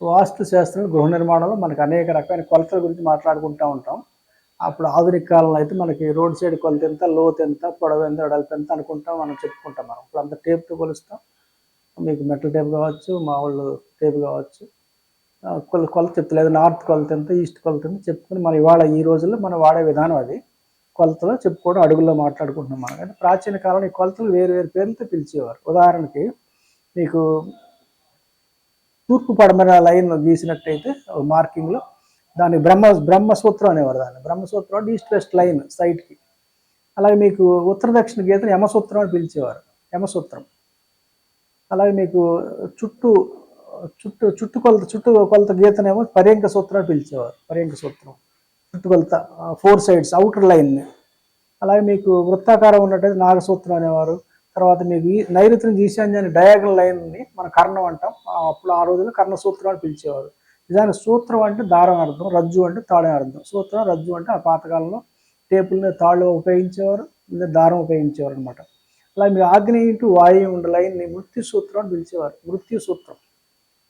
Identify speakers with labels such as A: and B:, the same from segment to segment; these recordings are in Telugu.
A: వాస్తు శాస్త్రం గృహ నిర్మాణంలో మనకు అనేక రకమైన కొలతల గురించి మాట్లాడుకుంటూ ఉంటాం. అప్పుడు ఆధునిక కాలంలో అయితే మనకి రోడ్ సైడ్ కొలత ఎంత లోతు ఎంత పొడవు ఎంత వెడల్పు ఎంత అనుకుంటాం మనం చెప్పుకుంటాం మనం. ఇప్పుడు అంత టేప్తో కొలుస్తాం. మీకు మెటల్ టేప్ కావచ్చు మామూలు టేప్ కావచ్చు. కొల కొలత చెప్తలేదు. నార్త్ కొలత ఎంత ఈస్ట్ కొలత ఎంత చెప్పుకొని మనం ఇవాళ ఈ రోజుల్లో మనం వాడే విధానం అది. కొలతలో చెప్పుకోవడం అడుగుల్లో మాట్లాడుకుంటున్నాం మనం. కానీ ప్రాచీన కాలంలో ఈ కొలతలు వేరు వేరు పేర్లతో పిలిచేవారు. ఉదాహరణకి మీకు తూర్పు పడమర లైన్ గీసినట్టయితే మార్కింగ్లో దాన్ని బ్రహ్మ బ్రహ్మసూత్రం అనేవారు దాన్ని. బ్రహ్మసూత్రం అంటే ఈస్ట్ వెస్ట్ లైన్ సైట్కి అలాగే మీకు ఉత్తర దక్షిణ గీతను యమసూత్రం అని పిలిచేవారు. యమసూత్రం. అలాగే మీకు చుట్టూ చుట్టూ చుట్టు కొలత చుట్టూ కొలత గీతనేమో పర్యంక సూత్రం అని పిలిచేవారు. పర్యంక సూత్రం. చుట్టుకొలత ఫోర్ సైడ్స్ అవుటర్ లైన్ని అలాగే మీకు వృత్తాకారం ఉన్నట్టయితే నాగసూత్రం అనేవారు. తర్వాత మీకు ఈ నైరుతిని ఈశాన్యాన్ని డయాగనల్ లైన్ని మన కర్ణం అంటాం. ఆ అప్పుడు ఆ రోజుల్లో కర్ణ సూత్రం అని పిలిచేవారు. నిజానికి సూత్రం అంటే దారం అర్థం రజ్జు అంటే తాడే అర్థం. సూత్రం రజ్జు అంటే ఆ పాతకాలంలో టేపుల్ని తాళ్ళు ఉపయోగించేవారు లేదా దారం ఉపయోగించేవారు అనమాట అలా మీరు ఆగ్నేయ టు వాయువు ఉండే లైన్ని మృత్యు సూత్రం అని పిలిచేవారు. మృత్యు సూత్రం.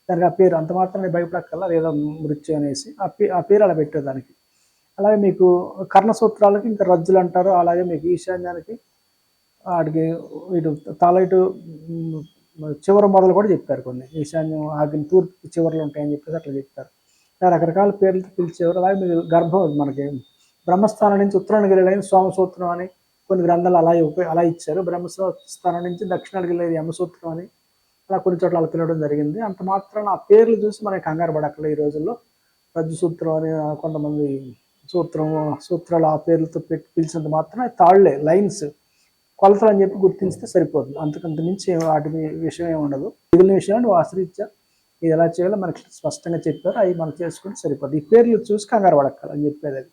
A: దానికి ఆ పేరు అంత మాత్రమే భయపడక్కల్లా లేదా మృత్యు అనేసి. ఆ పే ఆ పేరు అలా పెట్టేదానికి. అలాగే మీకు కర్ణ సూత్రాలకి ఇంకా రజ్జులు అంటారు. అలాగే మీకు ఈశాన్యానికి వాటికి ఇటు తల ఇటు చివరి మొదలు కూడా చెప్పారు కొన్ని. ఈశాన్యం ఆగిన తూర్పు చివరలు ఉంటాయని చెప్పేసి అట్లా చెప్పారు. రకరకాల పేర్లతో పిలిచేవారు. అలాగే మీరు గర్భం మనకి బ్రహ్మస్థానం నుంచి ఉత్తరానికి వెళ్ళేది సోమసూత్రం అని కొన్ని గ్రంథాలు అలా అలా ఇచ్చారు. బ్రహ్మస్థానం నుంచి దక్షిణానికి వెళ్ళేది యమసూత్రం అని అలా కొన్ని చోట్ల అలా పిలవడం జరిగింది. అంత మాత్రాన ఆ పేర్లు చూసి మనకి కంగారు పడక్కలే ఈ రోజుల్లో. రజ్జు సూత్రం అని కొంతమంది సూత్రం సూత్రాలు ఆ పేర్లతో పెట్టి పిలిచినంత మాత్రం తాళ్ళే లైన్స్ కొలతలు అని చెప్పి గుర్తించితే సరిపోతుంది అంతకంత మించి ఏం- వాటి విషయం ఏమి ఉండదు. మిగిలిన విషయాలు ఆశ్రయించా ఇది ఎలా చేయాలో మనకి స్పష్టంగా చెప్పారు. అవి మనం చేసుకుంటే సరిపోతుంది ఈ పేర్లు చూసి కంగారు పడక్కలు అని చెప్పేది అది.